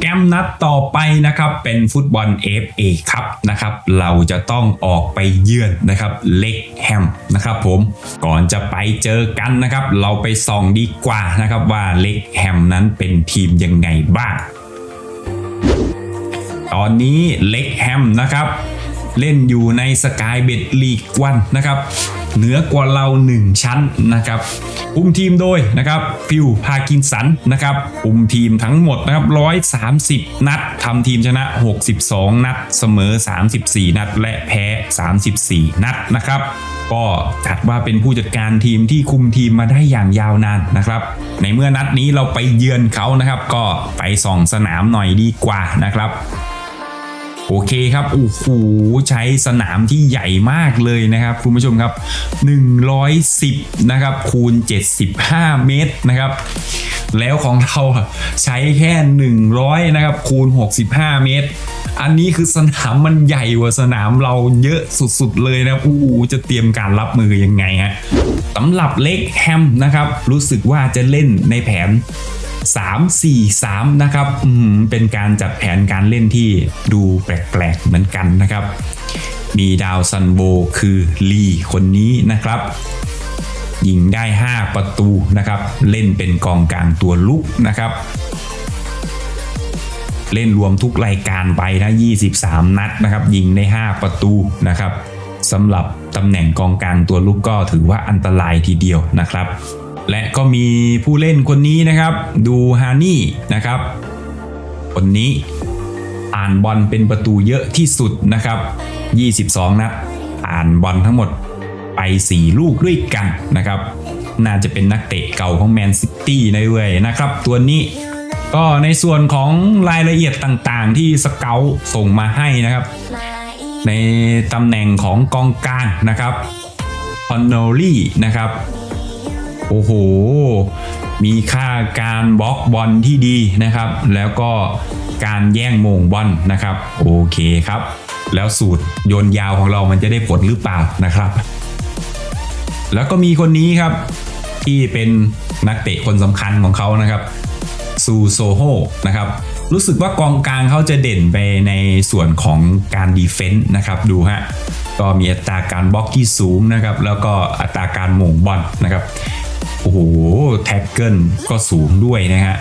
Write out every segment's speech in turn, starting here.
แกรมนัดต่อไปนะครับเป็นฟุตบอล FA ครับนะครับเราจะต้องออกไปเยือนนะครับเล็กแฮมนะครับผมก่อนจะไปเจอกันนะครับ เราไปส่องดีกว่านะครับว่าเล็กแฮมนั้นเป็นทีมยังไงบ้าง ตอนนี้เล็กแฮมนะครับเล่นอยู่ในสกายเบดลีกวันนะครับ เหนือกว่าเรา 1 ชั้นนะครับอุ้มทีมโดยนะครับฟิลพากินสันนะครับอุ้มทีมทั้งหมดนะครับ 130 นัดทำทีมชนะ 62 นัด เสมอ 34 นัด และแพ้ 34 นัดนะครับก็จัดว่าเป็นผู้จัดการทีมที่คุมทีมมาได้อย่างยาวนานนะครับ ในเมื่อนัดนี้เราไปเยือนเขานะครับ ก็ไปส่องสนามหน่อยดีกว่านะครับ โอเคครับโอ้โหใช้สนามที่ใหญ่มากเลยนะครับ คุณผู้ชมครับ 110 นะครับ คูณ 75 เมตรนะครับแล้วของเราใช้แค่ 100 นะครับ คูณ 65 เมตร อันนี้คือสนามมันใหญ่กว่าสนามเราเยอะสุดๆเลยนะอู้จะเตรียมการรับมือยังไงฮะสำหรับเล็กแฮมนะครับ รู้สึกว่าจะเล่นในแผน 3 4 3 นะครับเป็นการจัดแผนการเล่นที่ดูแปลกๆเหมือนกันนะครับ มีดาวซันโบคือลีคนนี้นะครับยิงได้ 5 ประตูนะครับ เล่นเป็นกองกลางตัวลุกนะครับ เล่นรวมทุกรายการไปนะ23 นัดนะครับ ยิงได้ 5 ประตูนะครับสำหรับตำแหน่งกองกลางตัวลุกก็ถือว่าอันตรายทีเดียวนะครับ และก็มีผู้เล่นคนนี้นะครับ ดูฮานี่นะครับ คนนี้อ่านบอลเป็นประตูเยอะที่สุดนะครับ 22 นัดอ่านบอลทั้งหมดไป 4 ลูกด้วยกันนะครับ น่าจะเป็นนักเตะเก่าของแมนซิตี้ในเว้ยนะครับ ตัวนี้ก็ในส่วนของรายละเอียดต่างๆ ที่สเกลส่งมาให้นะครับ ในตำแหน่งของกองกลางนะครับคอนโนลี่นะครับ โอ้โห มีค่าการบล็อกบอลที่ดีนะครับ แล้วก็การแย่งโมงบอลนะครับ โอเคครับ แล้วสูตรโยนยาวของเรามันจะได้ผลหรือเปล่านะครับ แล้วก็มีคนนี้ครับ ที่เป็นนักเตะคนสำคัญของเขานะครับซูโซโฮนะครับรู้สึกว่ากองกลางเขาจะเด่นไปในส่วนของการดีเฟนต์นะครับดูฮะก็มีอัตราการบล็อกที่สูงนะครับแล้วก็อัตราการหม่งบอลนะครับ โอ้โห แท็กเกิลก็สูงด้วยนะฮะ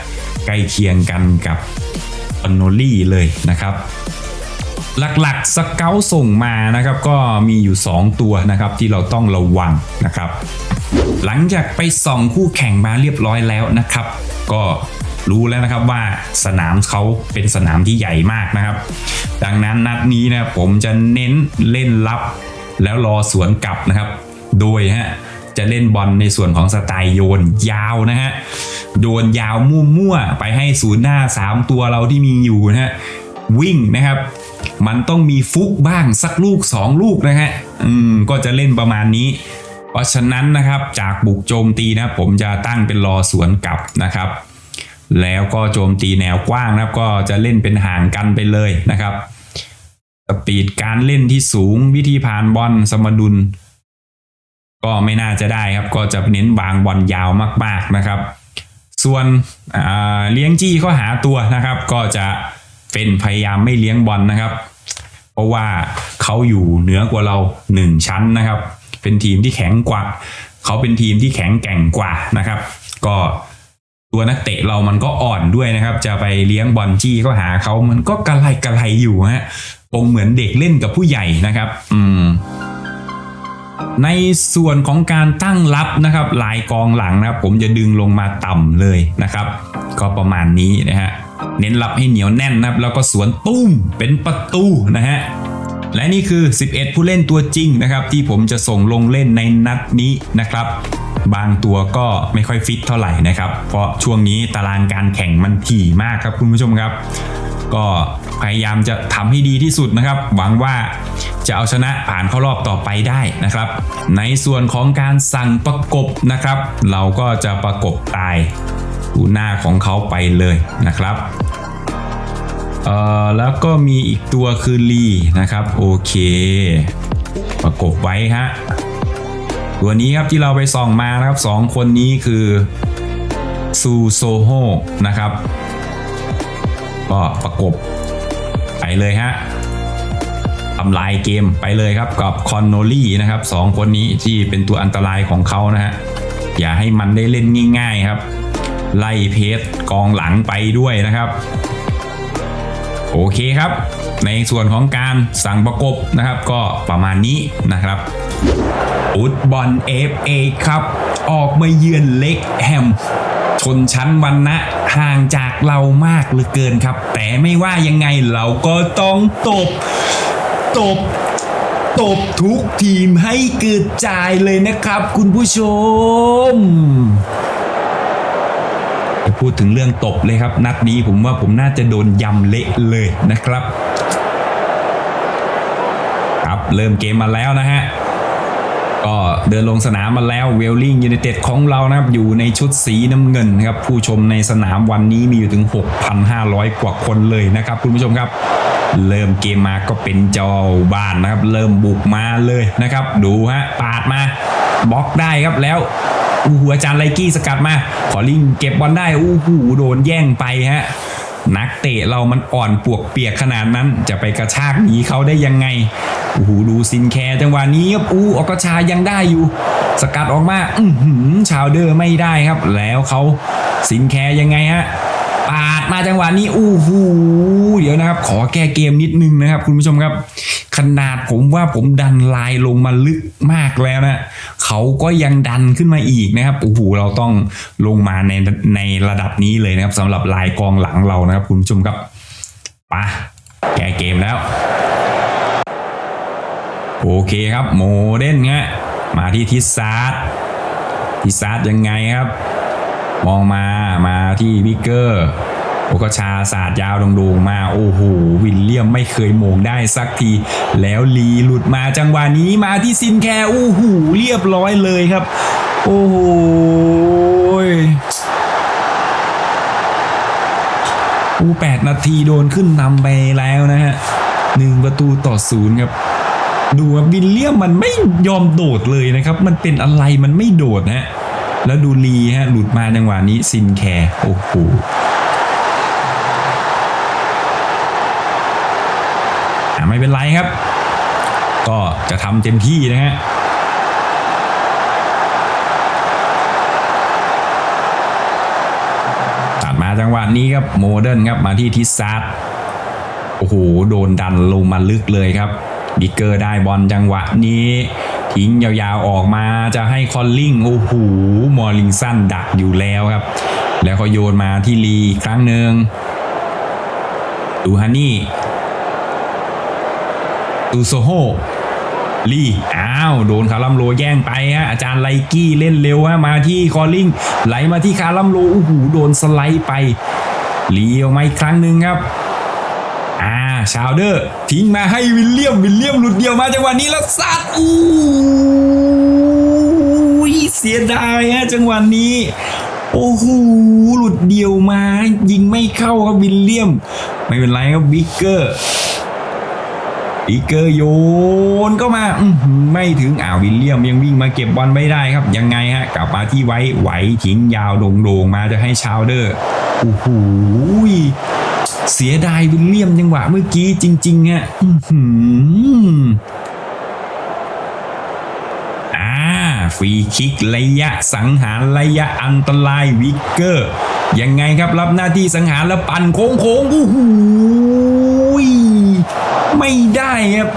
ใกล้เคียงกันกับออนโนลี่เลยนะครับ หลักๆสเกลส่งมานะครับ ก็มีอยู่ 2 ตัวนะครับที่เราต้องระวังนะครับ หลังจากไปส่องคู่แข่งมาเรียบร้อยแล้วนะครับ ก็รู้แล้วนะครับว่าสนามเขาเป็นสนามที่ใหญ่มากนะครับ ดังนั้นนัดนี้นะผมจะเน้นเล่นรับ แล้วรอสวนกลับนะครับ โดยฮะ จะเล่นบอลในส่วนของสไตล์โยนยาวนะฮะ โยนยาวมั่วๆ ไปให้ศูนย์หน้า 3 ตัวเราที่มีอยู่นะฮะ วิ่งนะครับ มันต้องมีฟุกบ้างสักลูก 2 ลูกนะฮะ อืม ก็จะเล่นประมาณนี้ เพราะฉะนั้นนะครับจากบุกโจมตีนะผมจะตั้งเป็นรอสวนกลับนะครับแล้วก็โจมตีแนวกว้างนะครับก็จะเล่นเป็นห่างกันไปเลยนะครับ สปีดการเล่นที่สูงวิธีผ่านบอลสมดุล ก็ไม่น่าจะได้ครับ ก็จะเน้นวางบอลยาวมากๆนะครับ ส่วนเลี้ยงจี้ข้อหาตัวนะครับ ก็จะเป็นพยายามไม่เลี้ยงบอลนะครับ เพราะว่าเขาอยู่เหนือกว่าเรา 1 ชั้นนะครับ เป็นทีมที่แข็งกว่า เขาเป็นทีมที่แข็งแกร่งกว่านะครับ ก็ตัวนักเตะเรามันก็อ่อนด้วยนะครับ จะไปเลี้ยงบอลจี้ก็หาเขามันก็กระไรกระไรอยู่ฮะคงเหมือนเด็กเล่นกับผู้ใหญ่นะครับ อืม ในส่วนของการตั้งรับนะครับลายกองหลังนะครับ ผมจะดึงลงมาต่ำเลยนะครับ ก็ประมาณนี้นะฮะเน้นรับให้เหนียวแน่นนะครับ แล้วก็สวนตุ้มเป็นประตูนะฮะและนี่คือ 11 ผู้เล่นตัวจริงนะครับ ที่ผมจะส่งลงเล่นในนัดนี้นะครับ บางตัวก็ไม่ค่อยฟิตเท่าไหร่นะครับ เพราะช่วงนี้ตารางการแข่งมันถี่มากครับคุณผู้ชมครับ ก็พยายามจะทำให้ดีที่สุดนะครับ หวังว่าจะเอาชนะผ่านเข้ารอบต่อไปได้นะครับ ในส่วนของการสั่งประกบนะครับ เราก็จะประกบตายดูหน้าของเขาไปเลยนะครับเอ่อแล้วก็มีอีกตัวคือลีนะครับโอเค ประกบไว้ฮะตัวนี้ครับที่เราไปส่องมานะครับสองคนนี้คือซูโซโฮนะครับ ก็ประกบไปเลยฮะทำลายเกมไปเลยครับกับคอนโนลี่นะครับสองคนนี้ที่เป็นตัวอันตรายของเขานะฮะอย่าให้มันได้เล่นง่าย ๆครับ ไล่เพจกองหลังไปด้วยนะครับ โอเคครับ ในส่วนของการสั่งประกบนะครับ ก็ประมาณนี้นะครับฟุตบอล FA ครับ ออกมาเยือนเล็กแฮม ชนชั้นวันนะห่างจากเรามากเหลือเกินครับ แต่ไม่ว่ายังไงเราก็ต้องตบ ตบ ตบทุกทีมให้เกิดจ่ายเลยนะครับคุณผู้ชมพูดถึงเรื่องตบเลยครับ นัดนี้ผมว่าผมน่าจะโดนยำเละเลยนะครับ ครับเริ่มเกมมาแล้วนะฮะ ก็เดินลงสนามมาแล้วเวลลิงยู n นเต็ดของเรานะครับอยู่ในชุดสีน้ำเงินนะครับผู้ชมในสนามวันนี้มีอยู่ถึง 6,500 กว่าคนเลยนะครับคุณผู้ชมครับ เริ่มเกมมาก็เป็นเจ้าบ้านนะครับ เริ่มบุกมาเลยนะครับ ดูฮะปาดมาบล็อกได้ครับแล้วอู้หูอาจารย์ไลกี้สกัดมา ขอลิงเก็บบอลได้อู้หูโดนแย่งไปฮะ นักเตะเรามันอ่อนปวกเปียกขนาดนั้น จะไปกระชากหนีเขาได้ยังไงโอ้โหดูซินแคร์จังหวะนี้ครับอู้ออกกชายังได้อยู่ สกัดออกมา อือหือชาวเดอร์ไม่ได้ครับ แล้วเขาซินแคร์ยังไงฮะปาดมาจังหวะนี้อู้หูเดี๋ยวนะครับ ขอแก้เกมนิดนึงนะครับ คุณผู้ชมครับ ขนาดผมว่าผมดันลายลงมาลึกมากแล้วนะเขาก็ยังดันขึ้นมาอีกนะครับโอ้โหเราต้องลงมาในในระดับนี้เลยนะครับสำหรับลายกองหลังเรานะครับคุณผู้ชมครับปะแก้เกมแล้ว โอเคครับโมเดนฮะมาที่ทิศซาร์ดทิศซาร์ดยังไงครับ มองมามาที่วิกเกอร์ โอกชาศาสตร์ยาวโด่งๆมาโอ้โหวิลเลียมไม่เคยโมงได้สักที แล้วลีหลุดมาจังหวะนี้มาที่ซินแคร์โอ้โหเรียบร้อยเลยครับ โอ้โหอู้แปดนาทีโดนขึ้นนำไปแล้วนะฮะหนึ่งประตูต่อศูนย์ครับดูว่าวิลเลียมมันไม่ยอมโดดเลยนะครับ มันเป็นอะไรมันไม่โดดนะฮะแล้วดูลีฮะ หลุดมาจังหวะนี้ซินแคร์โอ้โห ไม่เป็นไรครับ ก็จะทำเต็มที่นะฮะตัดมาจังหวะนี้ครับโมเดิร์นครับมาที่ทิซาร์ดโอ้โหโดนดันลงมาลึกเลยครับบิ๊กเกอร์ได้บอลจังหวะนี้ทิ้งยาวๆออกมาจะให้คอลลิงโอ้โหมอร์ลิงสันดักอยู่แล้วครับ แล้วเขาโยนมาที่ลีครั้งหนึ่งดูฮันนี่ ดูโซโฮลี่ อ้าว โดนคารัมโลแย่งไปฮะ อาจารย์ไลกี้เล่นเร็วฮะ มาที่คอลลิง ไหลมาที่คารัมโลโอ้โหโดนสไลด์ไปลีออกมาอีกครั้งหนึ่งครับอ่าชาวเดอร์ ทิ้งมาให้วิลเลียม วิลเลียมหลุดเดียวมาจังหวะนี้แล้วซัดอู้ยเสียดายฮะจังหวะนี้ โอ้โหหลุดเดียวมา ยิงไม่เข้าครับวิลเลียม ไม่เป็นไรครับบิ๊กเกอร์ บิ๊กเกอร์โยนก็มาไม่ถึงอ่าวิลเลียมยังวิ่งมาเก็บบอลไม่ได้ครับ ยังไงฮะกลับมาที่ไว้ไหวทิ้งยาวโด่งๆมาจะให้ชาวเดอร์โอ้โหเสียดายวิลเลียมจังหวะเมื่อกี้จริงๆฮะอื้อหืออ่าฟรีคิกระยะสังหารระยะอันตรายวิกเกอร์ ยังไงครับรับหน้าที่สังหารแล้วปั่นโค้งโค้งโอ้โหย ไม่ได้ครับ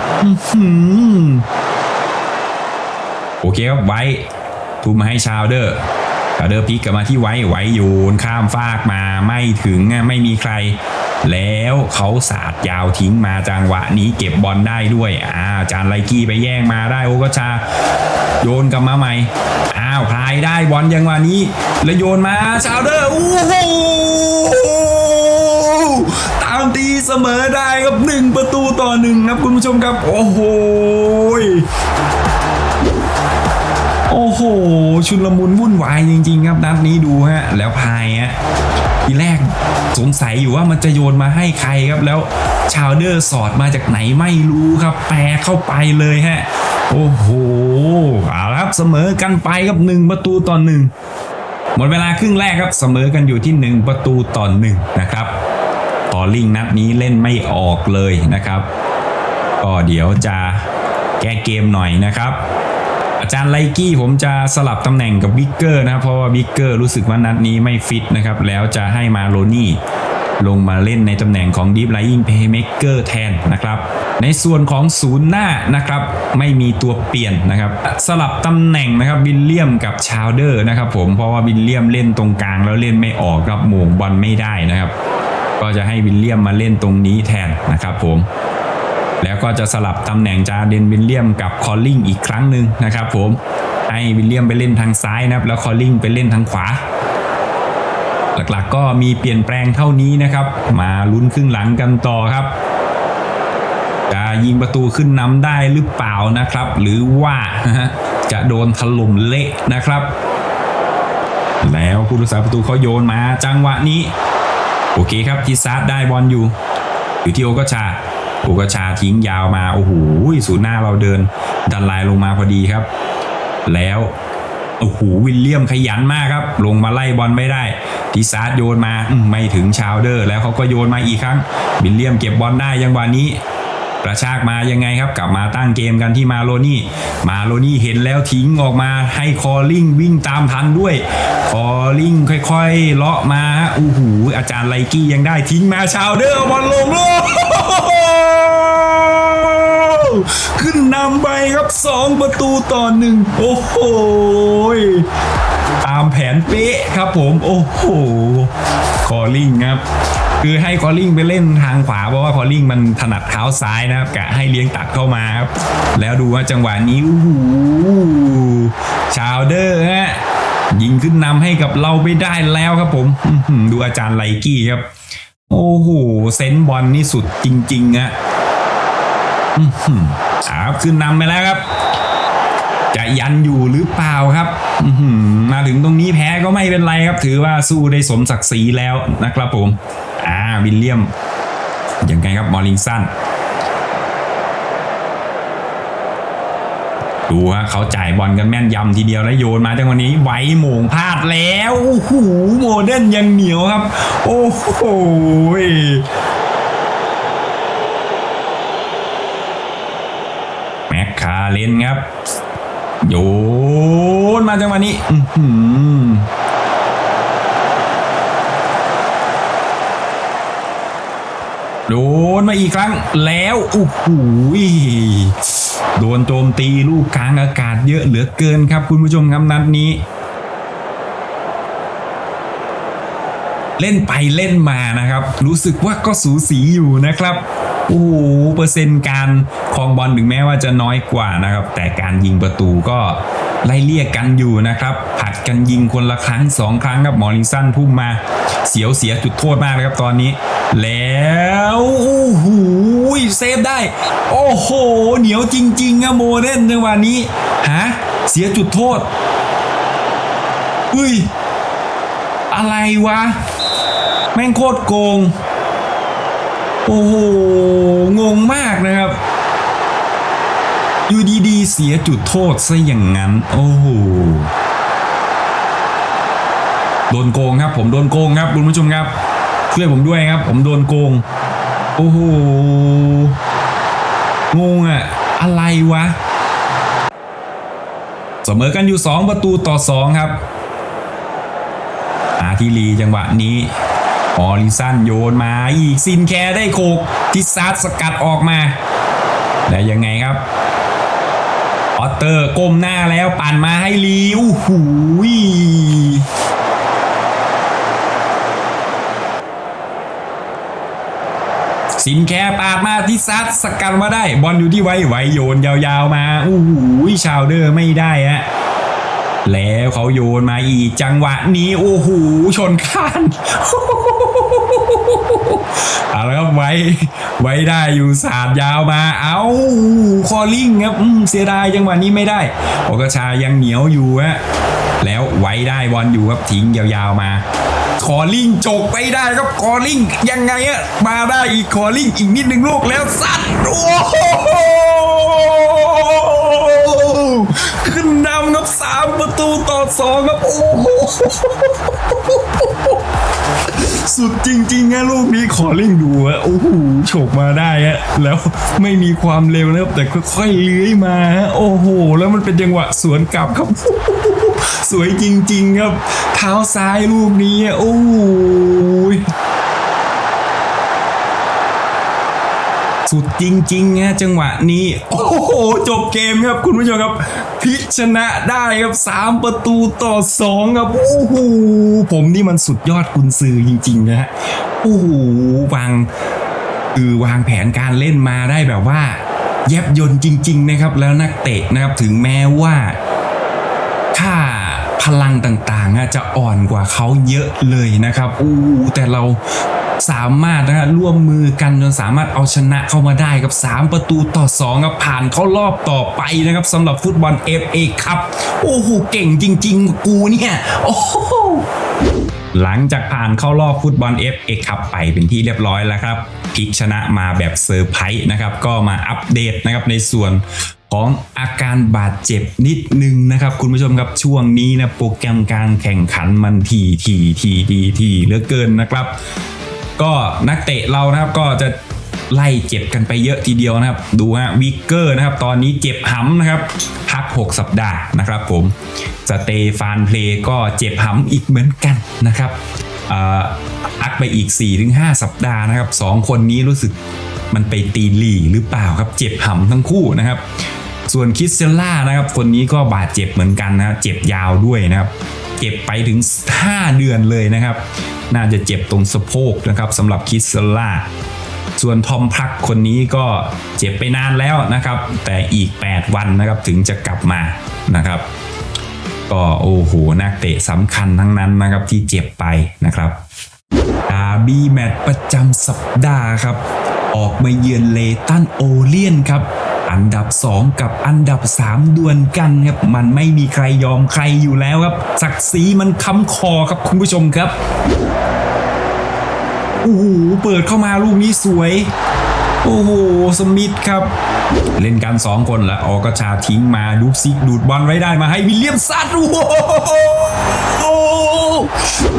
โอเคครับไว้ทุ่มมาให้ชาวเดอร์ชาวเดอร์พลิกกลับมาที่ไว้ไว้โยนข้ามฟากมาไม่ถึงไม่มีใคร แล้วเขาสาดยาวทิ้งมาจังหวะนี้เก็บบอลได้ด้วยอ่าจานไลกี้ไปแย่งมาได้โอก็ชาโยนกลับมาใหม่อ้าวพายได้บอลยังวันนี้ แล้วโยนมาชาวเดอร์โอ้โหามตีเสมอได้ครับหนึ่งประตูต่อหนึ่งครับคุณผู้ชมครับ โอ้โหโอ้โห ชุนลมุนวุ่นวายจริง ๆ ครับนัดนี้ดูฮะ แล้วพายฮะทีแรกสงสัยอยู่ว่ามันจะโยนมาให้ใครครับแล้วชาวเดอร์สอดมาจากไหนไม่รู้ครับแปรเข้าไปเลยฮะ โอ้โหเอาละครับเสมอกันไปครับหนึ่งประตูต่อหนึ่งหมดเวลาครึ่งแรกครับเสมอกันอยู่ที่หนึ่งประตูต่อหนึ่งนะครับ อลิงนัดนี้เล่นไม่ออกเลยนะครับ ก็เดี๋ยวจะแก้เกมหน่อยนะครับ อาจารย์ไลกี้ผมจะสลับตำแหน่งกับวิกเกอร์นะครับเพราะว่าวิกเกอร์รู้สึกว่านัดนี้ไม่ฟิตนะครับ แล้วจะให้มาโรนี่ลงมาเล่นในตำแหน่งของ Deep Lying Playmaker แทนนะครับ ในส่วนของศูนย์หน้านะครับ ไม่มีตัวเปลี่ยนนะครับ สลับตำแหน่งนะครับวิลเลียมกับชาวเดอร์นะครับผมเพราะว่าวิลเลียมเล่นตรงกลางแล้วเล่นไม่ออกครับหม่งบอลไม่ได้นะครับ ก็จะให้วิลเลียมมาเล่นตรงนี้แทนนะครับผมแล้วก็จะสลับตำแหน่งจาเดนวิลเลียมกับคอลลิงอีกครั้งหนึ่งนะครับผมให้วิลเลียมไปเล่นทางซ้ายนะครับแล้วคอลลิงไปเล่นทางขวา หลักๆก็มีเปลี่ยนแปลงเท่านี้นะครับ มาลุ้นครึ่งหลังกันต่อครับ จะยิงประตูขึ้นนำได้หรือเปล่านะครับ หรือว่าจะโดนถล่มเละนะครับ แล้วผู้รักษาประตูเขาโยนมาจังหวะนี้ โอเคครับทิซาร์ดได้บอลอยู่ อยู่ที่โอกาชา โอกาชาทิ้งยาวมาโอ้โหศูนย์หน้าเราเดิน ดันไลน์ลงมาพอดีครับ แล้วโอ้โหวิลเลียมขยันมากครับ ลงมาไล่บอลไม่ได้ทิซาร์ดโยนมาไม่ถึงชาวเดอร์ แล้วเขาก็โยนมาอีกครั้งวิลเลียมเก็บบอลได้ยังวันนี้ กระชากมายังไงครับ กลับมาตั้งเกมกันที่มาโลนี่ มาโลนี่เห็นแล้วทิ้งออกมาให้คอลลิงวิ่งตามทันด้วย คอลลิงค่อยๆ เลาะมาอู้หูอาจารย์ไลกี้ยังได้ทิ้งมาชาวเดอร์บอลลงโลขึ้นนำไปครับ 2 ประตูต่อหนึ่งโอ้โหตามแผนเป๊ะครับผม โอ้โห คอลลิงครับ คือให้คอลลิงไปเล่นทางขวาเพราะว่าคอลลิงมันถนัดเท้าซ้ายนะครับกะให้เลี้ยงตัดเข้ามาครับแล้วดูว่าจังหวะนี้โอ้โหชาวเดอร์ฮะยิงขึ้นนำให้กับเราไปได้แล้วครับผมดูอาจารย์ไลกี้ครับ โอ้โหเซนบอลนี่สุดจริงๆอะอื้อหือครับขึ้นนำไปแล้วครับ จะยันอยู่หรือเปล่าครับมาถึงตรงนี้แพ้ก็ไม่เป็นไรครับ ถือว่าสู้ได้สมศักดิ์ศรีแล้วนะครับผม อ่าวิลเลียมยังไงครับมอลลิงสันดูฮะเขาจ่ายบอลกันแม่นยำทีเดียวแล้วโยนมาจังวันนี้ไวโหม่งพลาดแล้วโอ้โหโมเดิร์นยังเหนียวครับ โอ้โหแม็กคาเลนครับ โยนมาจังหวะนี้โดนมาอีกครั้งแล้วโอ้โหโดนโจมตีลูกกลางอากาศเยอะเหลือเกินครับคุณผู้ชมครับนัดนี้ เล่นไปเล่นมานะครับ รู้สึกว่าก็สูสีอยู่นะครับ โอ้โหเปอร์เซ็นต์การครองบอลถึงแม้ว่าจะน้อยกว่านะครับ แต่การยิงประตูก็ไล่เลี่ยกันอยู่นะครับ ผัดกันยิงคนละครั้งสองครั้งครับมอริสันพุ่มมา เสียวเสียจุดโทษมากเลยครับตอนนี้ แล้วโอ้โหเซฟได้ โอ้โห เหนียวจริงๆอะโมเดนจังหวะนี้ฮะเสียจุดโทษอุ้ย อะไรวะ แม่งโคตรโกง โอ้โห งงมากนะครับ อยู่ดีๆ เสียจุดโทษซะอย่างนั้น โอ้โห โดนโกงครับ ผมโดนโกงครับคุณผู้ชมครับ ช่วยผมด้วยครับ ผมโดนโกง โอ้โห งงอะอะไรวะ เสมอกันอยู่ 2 ประตูต่อ 2 ครับอาทิลีจังหวะนี้ ออลิสันโยนมาอีกซินแคร์ได้โคกทิซาร์สกัดออกมา และยังไงครับออตเตอร์ก้มหน้าแล้วปั่นมาให้ลีโอ้โหยสินแคร์ปาดมาที่ซัดสกัดมาได้ บอลอยู่ที่ไว้ไว้โยนยาวๆมาโอ้โหชาวเดอร์ไม่ได้ฮะ แล้วเขาโยนมาอีกจังหวะนี้โอ้โหชนคานเอาละครับไว้ไว้ได้อยู่สาดยาวมา เอาคอลิงครับเสียดายจังหวะนี้ไม่ได้โอกชายังเหนียวอยู่ฮะแล้วไว้ได้บอลอยู่ครับทิ้งยาวๆมาคอลิงจกไปได้ครับคอลิงยังไงอะมาได้อีกคอลิงอีกนิดหนึ่งลูกแล้วซัดโอ้โห สามประตูต่อสองครับ โอ้โห สุดจริงๆนะลูกนี้ขอเล่งดูอะโอ้โหโฉกมาได้ฮะแล้วไม่มีความเร็วนะครับ แต่ค่อยๆเลื้อยมาฮะโอ้โห แล้วมันเป็นจังหวะสวนกลับครับ สวยจริง ๆ ครับ เท้าซ้ายลูกนี้โอ้โห สุดจริงๆฮะจังหวะนี้ โอ้โห จบเกมครับคุณผู้ชมครับ พิชนะได้ครับสามประตูต่อสองครับ โอ้โห ผมนี่มันสุดยอดกุนซือจริงๆนะฮะโอ้โหวางคือวางแผนการเล่นมาได้แบบว่า แยบยนต์จริง ๆ นะครับ แล้วนักเตะนะครับถึงแม้ว่าค่าพลังต่างๆจะอ่อนกว่าเขาเยอะเลยนะครับอู้แต่เรา สามารถนะฮะร่วมมือกันจนสามารถเอาชนะเข้ามาได้กับ 3 ประตูต่อ2ครับผ่านเข้ารอบต่อไปนะครับสำหรับฟุตบอล FA ครับ โอ้โหเก่งจริง ๆ กูเนี่ยโอ้โหหลังจากผ่านเข้ารอบฟุตบอล FA คัพไปเป็นที่เรียบร้อยแล้วครับพลิกชนะมาแบบเซอร์ไพรส์นะครับ ก็มาอัปเดตนะครับในส่วนของอาการบาดเจ็บนิดนึงนะครับ คุณผู้ชมครับช่วงนี้นะโปรแกรมการแข่งขันมันทีทีทีทีทีเหลือเกินนะครับ ก็นักเตะเรานะครับก็จะไล่เจ็บกันไปเยอะทีเดียวนะครับ ดูฮะวิกเกอร์นะครับ ตอนนี้เจ็บห้ำนะครับ พัก 6 สัปดาห์นะครับผมสเตฟานเพลก็เจ็บห้ำอีกเหมือนกันนะครับอักไปอีก 4-5 สัปดาห์นะครับสองคนนี้รู้สึกมันไปตีหลีหรือเปล่าครับ เจ็บห้ำทั้งคู่นะครับ ส่วนคิสเซล่านะครับ คนนี้ก็บาดเจ็บเหมือนกันนะเจ็บยาวด้วยนะครับ เจ็บไปถึง 5 เดือนเลยนะครับ น่าจะเจ็บตรงสะโพกนะครับสำหรับคิสซล่าส่วนทอมพักคนนี้ก็เจ็บไปนานแล้วนะครับ แต่อีก 8 วันนะครับถึงจะกลับมานะครับ ก็โอ้โหนักเตะสำคัญทั้งนั้นนะครับที่เจ็บไปนะครับดาร์บี้แมตช์ประจำสัปดาห์ครับ ออกมาเยือนเลตันโอเลียนครับอันดับ 2 กับอันดับ 3 ดวลกันครับ มันไม่มีใครยอมใครอยู่แล้วครับ ศักดิ์ศรีมันค้ำคอครับคุณผู้ชมครับ โอ้โหเปิดเข้ามาลูกนี้สวย โอ้โหสมิธครับ เล่นกัน2คนแล้วออกกระชาทิ้งมาดูซิกดูดบอลไว้ได้มาให้วิลเลียมซัดโอ้โห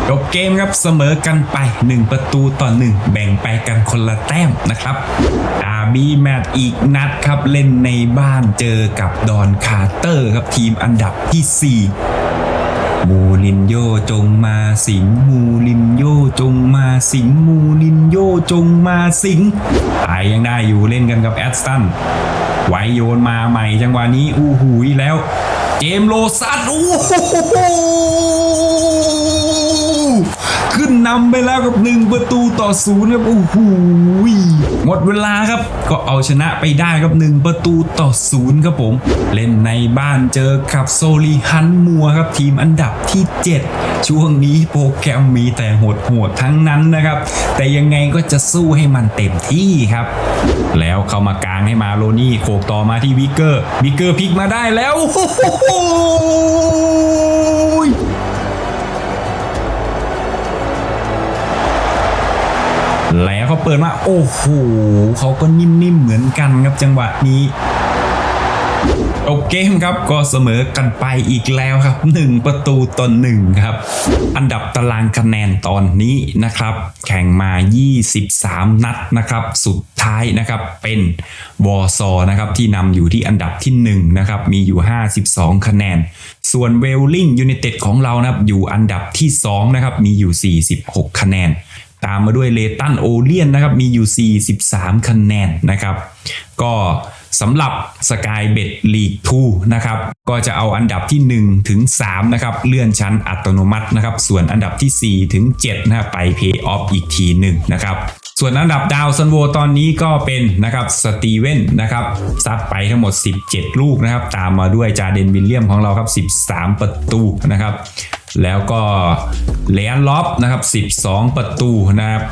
จบเกมครับเสมอกันไป 1 ประตูต่อ 1 แบ่งไปกันคนละแต้มนะครับอาบีแมตอีกนัดครับเล่นในบ้านเจอกับดอนคาร์เตอร์ครับทีมอันดับที่ 4 มูรินโยจงมาสิงมูรินโยจงมาสิงมูรินโยจงมาสิงตายยังได้อยู่เล่นกันกับแอสตันไวโยนมาใหม่จังหวะนี้อู้หูยแล้ว เจมโลซัสอู้หู ขึ้นนำไปแล้วกับหนึ่งประตูต่อศูนย์ครับโอ้โหหมดเวลาครับ ก็เอาชนะไปได้ครับหนึ่งประตูต่อศูนย์ครับผม เล่นในบ้านเจอกับโซลีฮันมัวครับทีมอันดับที่ 7 ช่วงนี้โปรแกรมมีแต่โหดๆทั้งนั้นนะครับ แต่ยังไงก็จะสู้ให้มันเต็มที่ครับ แล้วเข้ามากลางให้มาโรนี่โขกต่อมาที่วิกเกอร์วิกเกอร์พลิกมาได้แล้ว อเปิดมาโอ้โหเขาก็นิ่มๆเหมือนกันครับจังหวะนี้จบเกมครับก็เสมอกันไปอีกแล้วครับ 1 ประตูต่อหนึ่งครับ อันดับตารางคะแนนตอนนี้นะครับ แข่งมา 23 นัดนะครับ สุดท้ายนะครับเป็นวอร์ซอนะครับที่นำอยู่ที่อันดับที่1นะครับมีอยู่ 52 คะแนน ส่วนเวลลิงยู i นเต็ดของเรานะครับอยู่อันดับที่2นะครับมีอยู่ 46 คะแนน ตามมาด้วยเลตันโอเลียนนะครับมีอยู่ 43 คะแนนนะครับ ก็สำหรับสกายเบ็ดลีก2นะครับ ก็จะเอาอันดับที่ 1 ถึง 3 นะครับ เลื่อนชั้นอัตโนมัตินะครับ ส่วนอันดับที่ 4 ถึง 7 นะครับไปเพย์ออฟอีกทีหนึ่งนะครับ ส่วนอันดับดาวซันโวตอนนี้ก็เป็นนะครับสตีเวนนะครับซัดไปทั้งหมด 17 ลูกนะครับ ตามมาด้วยจาเดนวิลเลียมของเราครับ 13 ประตูนะครับ แล้วก็เลนล็อบนะครับ 12 ประตูนะครับ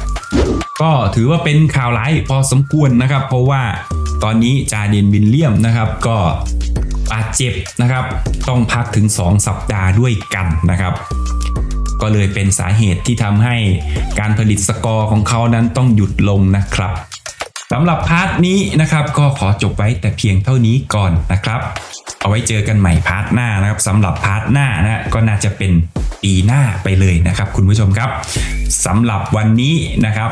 ก็ถือว่าเป็นข่าวร้ายพอสมควรนะครับ เพราะว่าตอนนี้จาเดนวิลเลียมนะครับก็บาดเจ็บนะครับ ต้องพักถึง 2 สัปดาห์ด้วยกันนะครับก็เลยเป็นสาเหตุที่ทำให้การผลิตสกอร์ของเขานั้นต้องหยุดลงนะครับ สำหรับพาร์ทนี้นะครับก็ขอจบไว้แต่เพียงเท่านี้ก่อนนะครับ เอาไว้เจอกันใหม่พาร์ทหน้านะครับสำหรับพาร์ทหน้านะก็น่าจะเป็นปีหน้าไปเลยนะครับ คุณผู้ชมครับสำหรับวันนี้นะครับ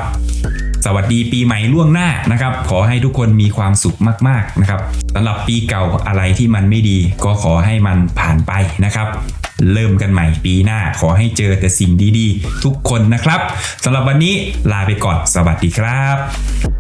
สวัสดีปีใหม่ล่วงหน้านะครับ ขอให้ทุกคนมีความสุขมากๆนะครับสำหรับปีเก่าอะไรที่มันไม่ดี ก็ขอให้มันผ่านไปนะครับเริ่มกันใหม่ปีหน้าขอให้เจอแต่สิ่งดีๆ ทุกคนนะครับสำหรับวันนี้ลาไปก่อน สวัสดีครับ